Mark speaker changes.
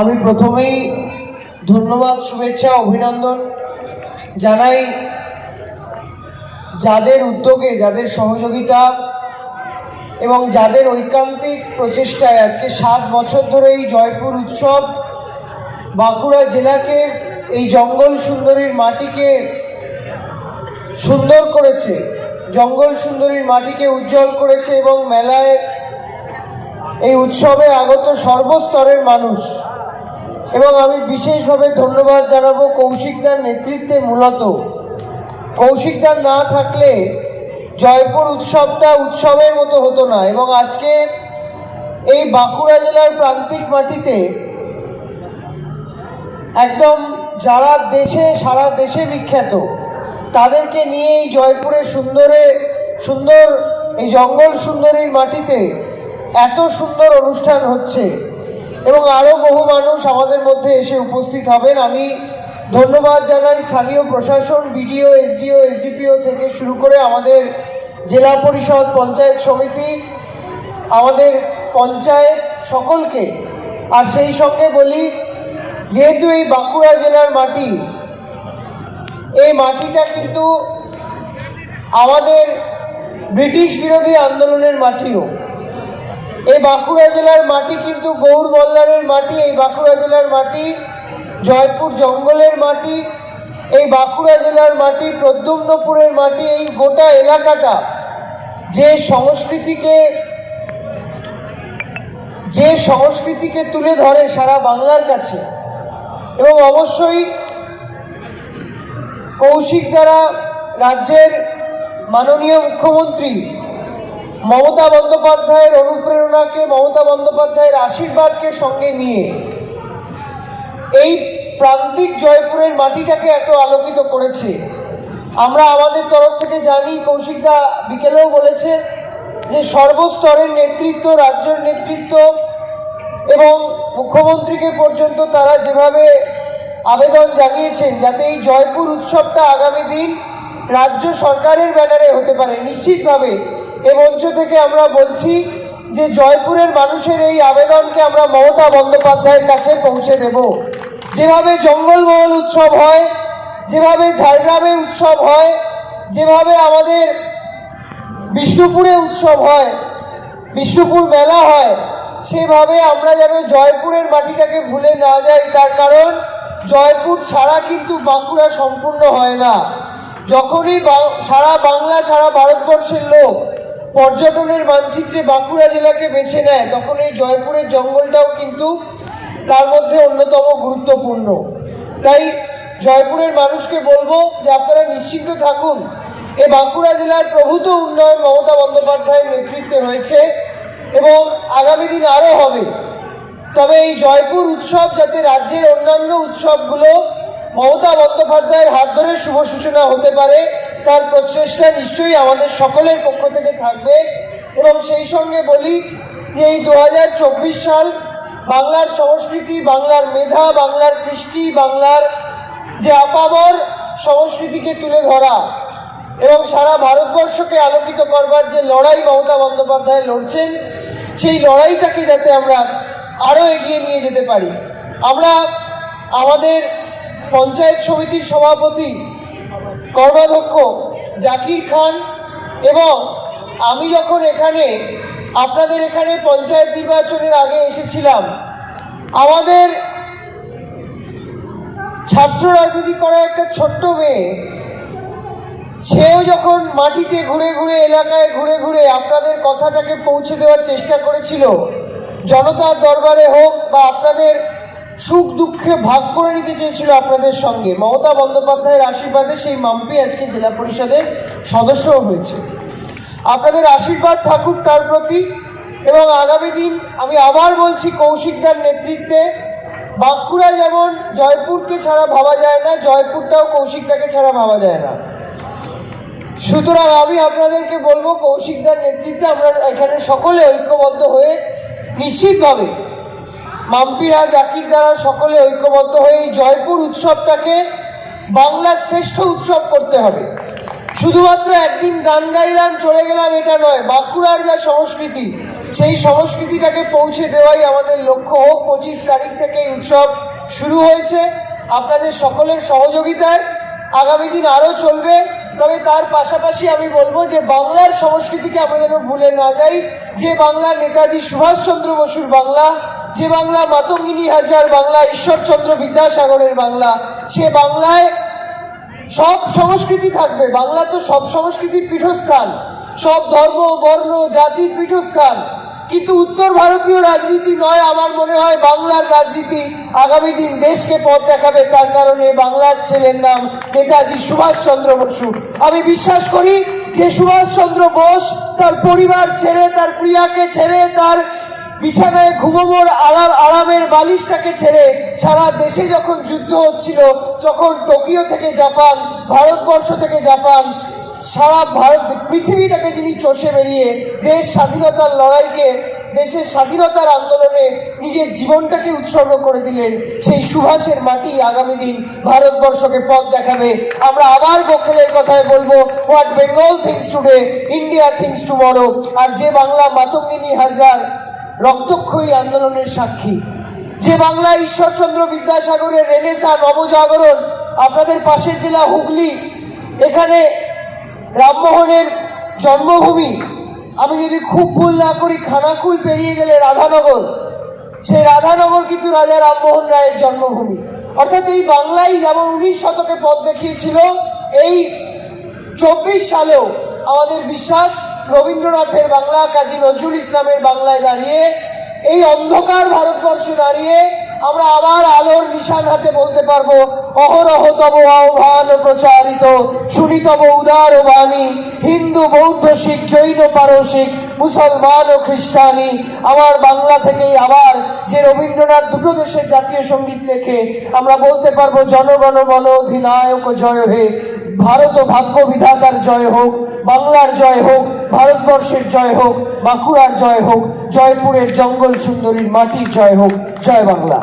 Speaker 1: আমি প্রথমেই ধন্যবাদ, শুভেচ্ছা, অভিনন্দন জানাই যাদের উদ্যোগে, যাদের সহযোগিতা এবং যাদের ঐকান্তিক প্রচেষ্টায় আজকে সাত বছর ধরে এই জয়পুর উৎসব বাঁকুড়া জেলাকে, এই জঙ্গল সুন্দরীর মাটিকে সুন্দর করেছে, জঙ্গল সুন্দরীর মাটিকে উজ্জ্বল করেছে এবং মেলায় এই উৎসবে আগত সর্বস্তরের মানুষ এবং আমি বিশেষভাবে ধন্যবাদ জানাব কৌশিকদার নেতৃত্বে মূলত। কৌশিকদার না থাকলে জয়পুর উৎসবটা উৎসবের মতো হতো না এবং আজকে এই বাঁকুড়া জেলার প্রান্তিক মাটিতে একদম যারা দেশে, সারা দেশে বিখ্যাত, তাদেরকে নিয়ে এই জয়পুরের সুন্দরে, সুন্দর, এই জঙ্গল সুন্দরীর মাটিতে এত সুন্দর অনুষ্ঠান হচ্ছে। এবং আরও বহু মানুষ আমাদের মধ্যে এসে উপস্থিত হবেন। আমি ধন্যবাদ জানাই স্থানীয় প্রশাসন, বিডিও, এসডিও, এসডিপিও থেকে শুরু করে আমাদের জেলা পরিষদ, পঞ্চায়েত সমিতি, আমাদের পঞ্চায়েত সকলকে। আর সেই সঙ্গে বলি, যেহেতু এই বাঁকুড়া জেলার মাটি, এই মাটিটা কিন্তু আমাদের ব্রিটিশ বিরোধী আন্দোলনের মাটিও। এই বাঁকুড়া জেলার মাটি কিন্তু গৌর বল্লারের মাটি, এই বাঁকুড়া জেলার মাটি, জয়পুর জঙ্গলের মাটি, এই বাঁকুড়া জেলার মাটি, প্রদ্যুম্নপুরের মাটি, এই গোটা এলাকাটা যে সংস্কৃতিকে যে সংস্কৃতিকে তুলে ধরে সারা বাংলার কাছে। এবং অবশ্যই কৌশিক দ্বারা রাজ্যের মাননীয় মুখ্যমন্ত্রী মমতা বন্দ্যোপাধ্যায়ের অনুপ্রেরণাকে, মমতা বন্দ্যোপাধ্যায়ের আশীর্বাদকে সঙ্গে নিয়ে এই প্রান্তিক জয়পুরের মাটিটাকে এত আলোকিত করেছে। আমরা আমাদের তরফ থেকে জানি কৌশিকদা বিকেলেও বলেছে যে সর্বস্তরের নেতৃত্ব, রাজ্যের নেতৃত্ব এবং মুখ্যমন্ত্রীকে পর্যন্ত তারা যেভাবে আবেদন জানিয়েছেন যাতে এই জয়পুর উৎসবটা আগামী দিন রাজ্য সরকারের ব্যানারে হতে পারে, নিশ্চিতভাবে এ মঞ্চ থেকে আমরা বলছি যে জয়পুরের মানুষের এই আবেদনকে আমরা মমতা বন্দ্যোপাধ্যায়ের কাছে পৌঁছে দেব। যেভাবে জঙ্গলমহল উৎসব হয়, যেভাবে ঝাড়গ্রামে উৎসব হয়, যেভাবে আমাদের বিষ্ণুপুরে উৎসব হয়, বিষ্ণুপুর মেলা হয়, সেভাবে আমরা যেন জয়পুরের মাটিটাকে ভুলে না যাই। তার কারণ, জয়পুর ছাড়া কিন্তু বাঁকুড়া সম্পূর্ণ হয় না। যখনই সারা বাংলা, সারা ভারতবর্ষের লোক পর্যটনের মানচিত্রে বাঁকুড়া জেলাকে বেছে নেয়। তখন এই জয়পুরের জঙ্গলটাও কিন্তু তার মধ্যে অন্যতম গুরুত্বপূর্ণ। তাই জয়পুরের মানুষকে বলব যে আপনারা নিশ্চিন্ত থাকুন, এ বাঁকুড়া জেলার প্রভূত উন্নয়ন মমতা বন্দ্যোপাধ্যায়ের নেতৃত্বে হয়েছে এবং আগামী দিন আরও হবে। তবে এই জয়পুর উৎসব যাতে রাজ্যের অন্যান্য উৎসবগুলো মমতা বন্দ্যোপাধ্যায়ের হাত ধরে শুভ সূচনা হতে পারে তার প্রচেষ্টা নিশ্চয়ই আমাদের সকলের পক্ষ থেকে থাকবে এবং সেই সঙ্গে বলি যে এই দু হাজার চব্বিশ সাল বাংলার সংস্কৃতি, বাংলার মেধা, বাংলার কৃষ্টি, বাংলার যে আপামর সংস্কৃতিকে তুলে ধরা এবং সারা ভারতবর্ষকে আলোকিত করবার যে লড়াই মমতা বন্দ্যোপাধ্যায় লড়ছেন, সেই লড়াইটাকে যাতে আমরা আরও এগিয়ে নিয়ে যেতে পারি। আমরা আমাদের পঞ্চায়েত সমিতির সভাপতি কর্মাধ্যক্ষ জাকির খান এবং আমি যখন এখানে, আপনাদের এখানে পঞ্চায়েত নির্বাচনের আগে এসেছিলাম, আমাদের ছাত্র রাজনীতি করা একটা ছোট্ট মেয়ে, সেও যখন মাটিতে ঘুরে ঘুরে এলাকায় ঘুরে ঘুরে আপনাদের কথাটাকে পৌঁছে দেওয়ার চেষ্টা করেছিল, জনতার দরবারে হোক বা আপনাদের সুখ দুঃখে ভাগ করে নিতে চেয়েছিল আপনাদের সঙ্গে। মমতা বন্দ্যোপাধ্যায়ের আশীর্বাদে সেই মাম্পি আজকে জেলা পরিষদের সদস্যও হয়েছে। আপনাদের আশীর্বাদ থাকুক তার প্রতি এবং আগামী দিন আমি আবার বলছি কৌশিকদার নেতৃত্বে বাঁকুড়া যেমন জয়পুরকে ছাড়া ভাবা যায় না, জয়পুরটাও কৌশিকদাকে ছাড়া ভাবা যায় না। সুতরাং আমি আপনাদেরকে বলব কৌশিকদার নেতৃত্বে আমরা এখানে সকলে ঐক্যবদ্ধ হয়ে নিশ্চিতভাবে মাম্পিরা জাকির দ্বারা সকলে ঐক্যবদ্ধ হয়ে এই জয়পুর উৎসবটাকে বাংলার শ্রেষ্ঠ উৎসব করতে হবে। শুধুমাত্র একদিন গান গাইলাম, চলে গেলাম এটা নয়, বাঁকুড়ার যা সংস্কৃতি, সেই সংস্কৃতিটাকে পৌঁছে দেওয়াই আমাদের লক্ষ্য হোক। পঁচিশ তারিখ থেকে এই উৎসব শুরু হয়েছে। আপনাদের সকলের সহযোগিতায় আগামী দিন আরও চলবে। তবে তার পাশাপাশি আমি বলব যে বাংলার সংস্কৃতিকে আমরা যেন ভুলে না যাই, যে বাংলা নেতাজি সুভাষচন্দ্র বসুর বাংলা যে বাংলা মাতঙ্গিনী হাজার, বাংলা ঈশ্বরচন্দ্র বিদ্যাসাগরের বাংলা, সে বাংলায় সব সংস্কৃতি থাকবে। বাংলা তো সব সংস্কৃতির পীঠস্থান, সব ধর্ম, বর্ণ, জাতির পীঠস্থান। কিন্তু উত্তর ভারতীয় রাজনীতি নয় আমার মনে হয়, বাংলার রাজনীতি আগামী দিন দেশকে পথ দেখাবে। তার কারণে বাংলার ছেলের নাম নেতাজি সুভাষচন্দ্র বসু। আমি বিশ্বাস করি যে সুভাষচন্দ্র বোস তার পরিবার ছেড়ে, তার প্রিয়াকে ছেড়ে, তার বিছানায় ঘুমোমোর আরাম আরামের বালিশটাকে ছেড়ে সারা দেশে যখন যুদ্ধ হচ্ছিল যখন টোকিও থেকে জাপান, ভারতবর্ষ থেকে জাপান, সারা ভারত, পৃথিবীটাকে যিনি চষে বেরিয়ে দেশ স্বাধীনতার লড়াইকে, দেশের স্বাধীনতার আন্দোলনে নিজের জীবনটাকে উৎসর্গ করে দিলেন, সেই সুভাষের মাটি আগামী দিন ভারতবর্ষকে পথ দেখাবে। আমরা আবার গোখেলের কথায় বলব, what Bengal thinks today, India thinks tomorrow, আর যে বাংলা মাতঙ্গিনী হাজার রক্তক্ষয়ী আন্দোলনের সাক্ষী। যে বাংলা ঈশ্বরচন্দ্র বিদ্যাসাগরের রেনেসা নবজাগরণ আপনাদের পাশের জেলা হুগলি, এখানে রামমোহনের জন্মভূমি, আমি যদি খুব ভুল না করি, খানাকুল পেরিয়ে গেলে রাধানগর। সেই রাধানগর কিন্তু রাজা রামমোহন রায়ের জন্মভূমি। অর্থাৎ এই বাংলাই যেমন উনিশ শতকে পথ দেখিয়েছিল, এই চব্বিশ সালেও আমাদের বিশ্বাস রবীন্দ্রনাথের বাংলা, কাজী নজরুল ইসলামের বাংলায় দাঁড়িয়ে, এই অন্ধকার ভারতবর্ষে দাঁড়িয়ে আমরা আবার আলোর নিশান হাতে বলতে পারব, অহরহ তব আহ্বান প্রচারিত শুনিতব উদার বাণী, হিন্দু, বৌদ্ধ, শিখ, জৈন, পারসিক, মুসলমান ও খ্রিস্টানি, আমার বাংলা থেকেই আবার যে রবীন্দ্রনাথ দুটো দেশের জাতীয় সংগীত লেখে, আমরা বলতে পারব, জনগণ মন অধিনায়ক জয় হে ভারত ও ভাগ্য বিধাতার জয় হোক, বাংলার জয় হোক, ভারতবর্ষের জয় হোক, বাঁকুড়ার জয় হোক, জয়পুরের জঙ্গল সুন্দরীর মাটির জয় হোক, জয় বাংলা।